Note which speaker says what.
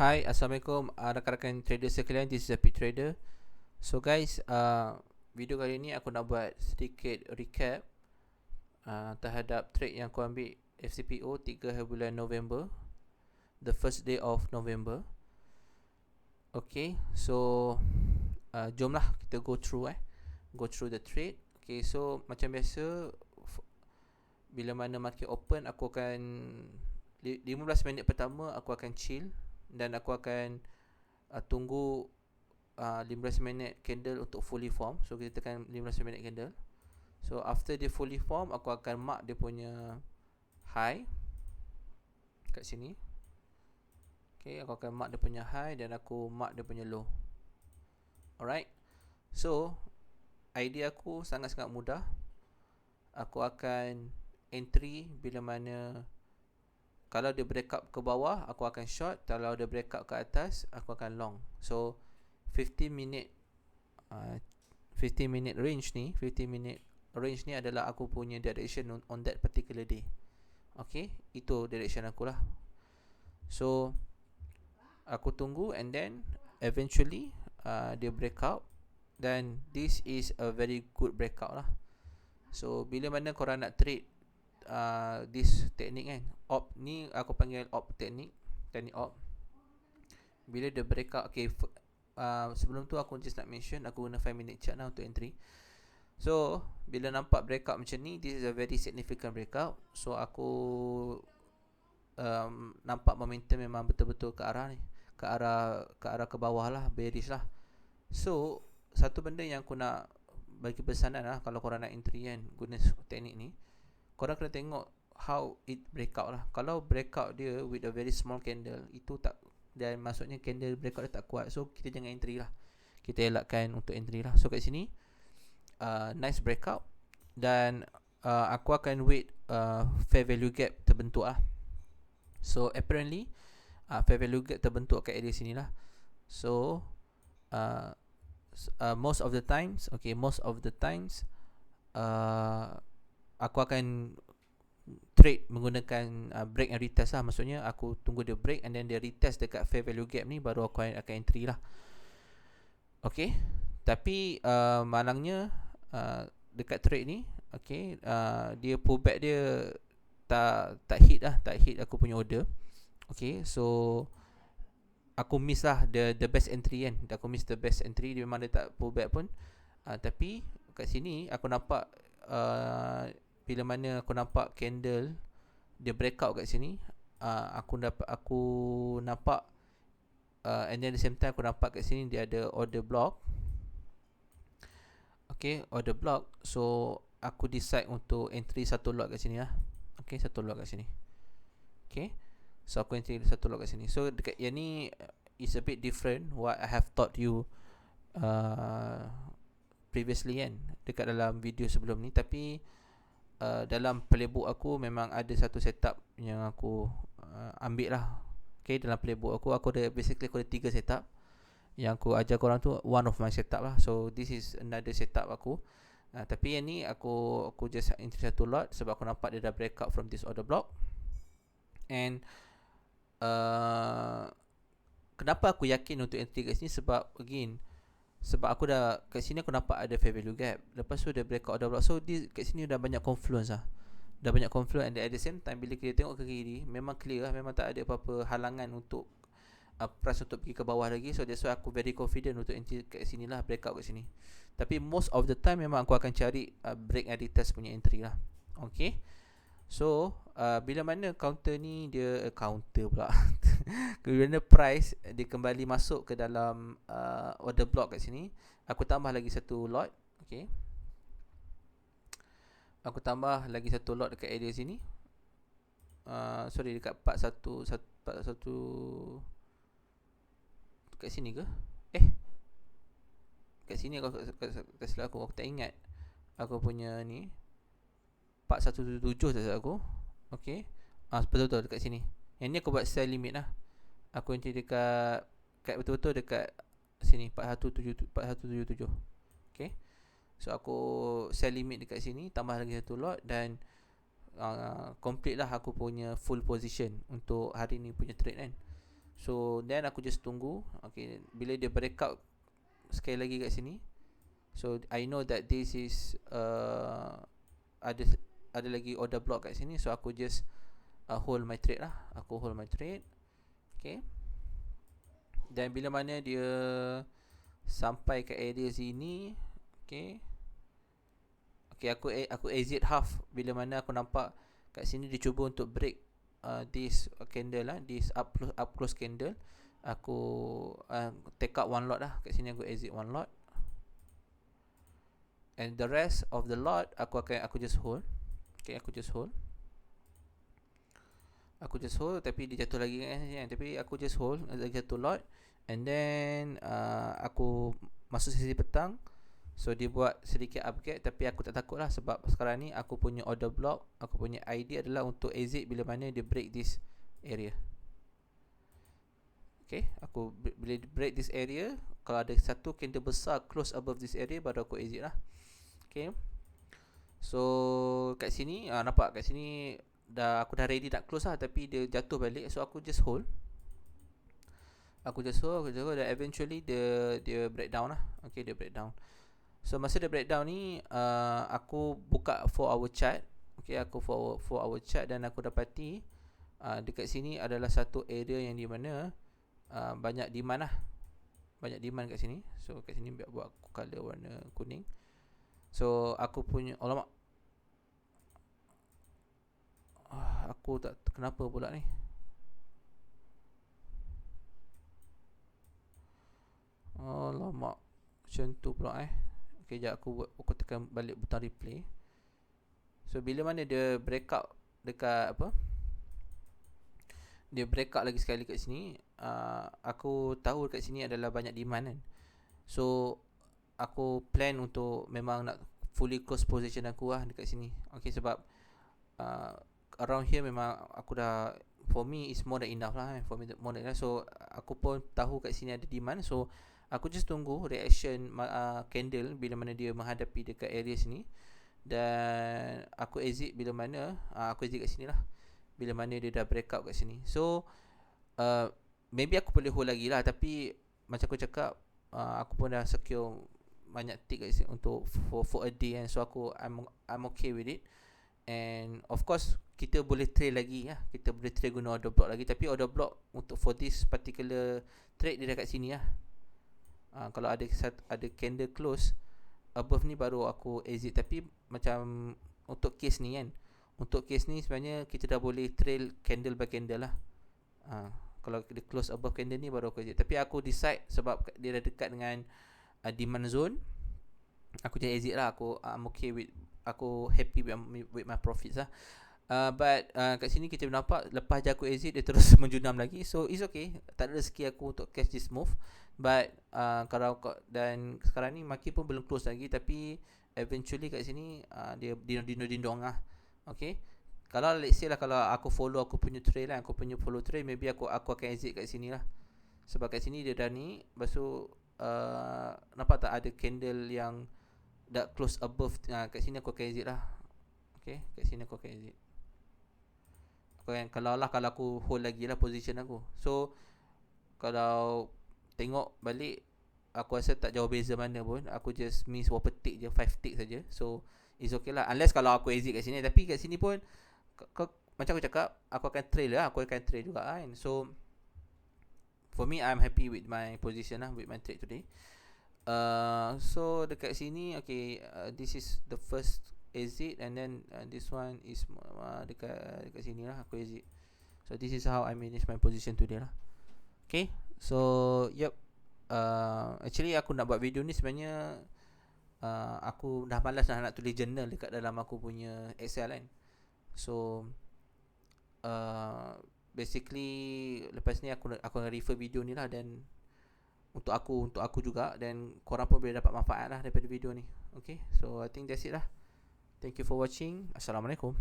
Speaker 1: Hai, Assalamualaikum uh, rakan-rakan trader sekalian. This is Happy Trader. So guys, uh, video kali ni aku nak buat sedikit recap uh, terhadap trade yang aku ambil FCPO 3 hari bulan November. The first day of November. Okay, so uh, jomlah kita go through eh. Go through the trade. Okay, so macam biasa bila mana market open aku akan 15 minit pertama aku akan chill dan aku akan uh, tunggu uh, 15 minit candle untuk fully form. So kita tekan 15 minit candle. So after dia fully form aku akan mark dia punya high kat sini. Okay, aku akan mark dia punya high dan aku mark dia punya low. Alright. So idea aku sangat-sangat mudah. Aku akan entry bila mana kalau dia break up ke bawah aku akan short. Kalau dia break up ke atas aku akan long. So 15 minute uh, 15 minute range ni 15 minute range ni adalah aku punya direction on, on that particular day. Okay? Itu direction aku lah. So aku tunggu and then eventually uh, dia break out dan this is a very good breakout lah. So bila mana korang nak trade uh, this teknik kan. Op ni aku panggil op teknik teknik op. Bila dia break out okay uh, sebelum tu aku just nak mention aku guna 5 minute chart lah untuk entry. So bila nampak breakout macam ni this is a very significant breakout so aku um, nampak momentum memang betul-betul ke arah ni. Ke arah ke arah ke bawah lah bearish lah. So satu benda yang aku nak bagi pesanan lah kalau korang nak entry kan guna teknik ni korang kena tengok how it break out lah. Kalau break out dia with a very small candle itu tak dan maksudnya candle breakout dia tak kuat so kita jangan entry lah. Kita elakkan untuk entry lah. So kat sini uh, nice breakout dan uh, aku akan wait uh, fair value gap terbentuk lah. So apparently uh, fair value gap terbentuk kat area sini lah. So uh, uh, most of the times okay most of the times uh, aku akan trade menggunakan uh, break and retest lah. Maksudnya aku tunggu dia break and then dia retest dekat fair value gap ni baru aku akan entry lah. Okay? Tapi uh, malangnya uh, dekat trade ni okay uh, dia pullback dia tak tak hit lah. Tak hit aku punya order. Okay? So aku miss lah the the best entry kan. Aku miss the best entry. Dia memang dia tak pullback pun. Uh, tapi kat sini aku nampak uh, bila mana aku nampak candle dia breakout kat sini uh, aku dapat aku nampak uh, and then the same time aku nampak kat sini dia ada order block. Okay order block. So aku decide untuk entry satu lot kat sini lah. Okay satu lot kat sini. Okay so aku entry satu lot kat sini. So dekat yang ni uh, is a bit different what I have taught you uh, previously kan dekat dalam video sebelum ni. Tapi uh, dalam playbook aku memang ada satu setup yang aku uh, ambil lah. Okay, dalam playbook aku aku ada basically aku ada tiga setup. Yang aku ajar korang tu one of my setup lah. So this is another setup aku. Uh, tapi yang ni aku aku just entry satu lot sebab aku nampak dia dah break out from this order block. And uh, kenapa aku yakin untuk entry kat sini sebab again sebab aku dah kat sini aku nampak ada fair value gap. Lepas tu dia breakout order block. So di kat sini dah banyak confluence lah. Dah banyak confluence and at the same time bila kita tengok ke kiri memang clear lah memang tak ada apa-apa halangan untuk uh, price untuk pergi ke bawah lagi. So that's why aku very confident untuk entry kat sini lah breakout kat sini. Tapi most of the time memang aku akan cari uh, break and retest punya entry lah. Okay. So uh, bila mana counter ni dia uh, counter pula. Kerana price dia kembali masuk ke dalam uh, order block kat sini Aku tambah lagi satu lot Okay. Aku tambah lagi satu lot dekat area sini. Uh, Sorry dekat part satu, satu, part satu Dekat sini ke? Eh Dekat sini aku Kasih aku Aku tak ingat. Aku punya ni Part 177 tak salah aku. Okay Ah betul-betul dekat sini. Yang ni aku buat sell limit lah. Aku entry dekat kat Betul-betul dekat Sini 4177 Okay So aku sell limit dekat sini Tambah lagi satu lot Dan uh, Complete lah aku punya full position Untuk hari ni punya trade kan. So then aku just tunggu. Okay Bila dia breakout Sekali lagi kat sini. So I know that this is uh, Ada Ada lagi order block kat sini So aku just uh, Hold my trade lah Aku hold my trade Okay Dan bila mana dia Sampai ke area sini Okay Okay aku aku exit half Bila mana aku nampak Kat sini dia cuba untuk break uh, this candle lah, this up close up close candle. Aku uh, take out one lot lah. Kat sini aku exit one lot. And the rest of the lot aku akan aku just hold. Okay, aku just hold. Aku just hold tapi dia jatuh lagi kan ya, tapi aku just hold dia jatuh lot and then uh, aku masuk sesi petang So dia buat sedikit upgrade tapi aku tak takut lah sebab sekarang ni aku punya order block, aku punya idea adalah untuk exit bila mana dia break this area. Okay, aku bila break this area, kalau ada satu candle besar close above this area baru aku exit lah. Okay. So kat sini, ah, nampak kat sini dah aku dah ready nak close lah tapi dia jatuh balik so aku just hold. Aku just hold, aku just hold dan eventually dia dia breakdown lah. Okay, dia breakdown. So masa dia breakdown ni uh, Aku buka 4 hour chart Okay aku 4 hour chart Dan aku dapati uh, Dekat sini adalah satu area yang di mana uh, Banyak demand lah Banyak demand kat sini So kat sini biar buat aku color warna kuning So aku punya Alamak uh, Aku tak kenapa pula ni Alamak Macam tu pula eh Okay, sekejap aku buat aku tekan balik butang replay. So bila mana dia break out dekat apa? Dia break out lagi sekali kat sini, uh, aku tahu dekat sini adalah banyak demand kan. So aku plan untuk memang nak fully close position aku lah dekat sini. Okay sebab uh, around here memang aku dah for me is more than enough lah eh. for me more than enough. So aku pun tahu kat sini ada demand so Aku just tunggu reaction uh, candle bila mana dia menghadapi dekat area sini dan aku exit bila mana uh, aku exit kat sini lah bila mana dia dah break out kat sini. So uh, maybe aku boleh hold lagi lah tapi macam aku cakap uh, aku pun dah secure banyak tick kat sini untuk for, for a day and so aku I'm I'm okay with it. And of course kita boleh trade lagi ya. Kita boleh trade guna order block lagi. Tapi order block untuk for this particular trade dia dekat sini lah uh, kalau ada ada candle close above ni baru aku exit. Tapi macam untuk case ni kan untuk case ni sebenarnya kita dah boleh trail candle by candle lah. Uh, kalau dia close above candle ni baru aku exit. Tapi aku decide sebab dia dah dekat dengan uh, demand zone aku jadi exit lah. Aku I'm okay with aku happy with, with my profits lah. Uh, but uh, kat sini kita nampak lepas je aku exit dia terus menjunam lagi. So it's okay. Tak ada rezeki aku untuk catch this move. But uh, kalau dan sekarang ni maki pun belum close lagi. Tapi eventually kat sini uh, dia dindong-dindong lah. Okay? Kalau let's say lah kalau aku follow aku punya trail lah aku punya follow trail maybe aku aku akan exit kat sini lah. Sebab kat sini dia dah ni. Lepas tu uh, nampak tak ada candle yang dah close above uh, kat sini aku akan exit lah okay kat sini aku akan exit kan kalau lah kalau aku hold lagi lah position aku. So kalau tengok balik aku rasa tak jauh beza mana pun. Aku just miss berapa tick je 5 tick saja. So it's okay lah. Unless kalau aku exit kat sini. Tapi kat sini pun macam aku cakap aku akan trail lah. Aku akan trail juga kan. So for me I'm happy with my position lah with my trade today. Uh, so dekat sini okay uh, this is the first exit and then uh, this one is uh, dekat dekat sini lah aku exit. So this is how I manage my position today lah. Okay so yep uh, actually aku nak buat video ni sebenarnya uh, aku dah malas nak, nak tulis journal dekat dalam aku punya Excel kan. So uh, basically lepas ni aku aku akan refer video ni lah dan untuk aku untuk aku juga dan korang pun boleh dapat manfaat lah daripada video ni okay so I think that's it lah Thank you for watching. Assalamualaikum.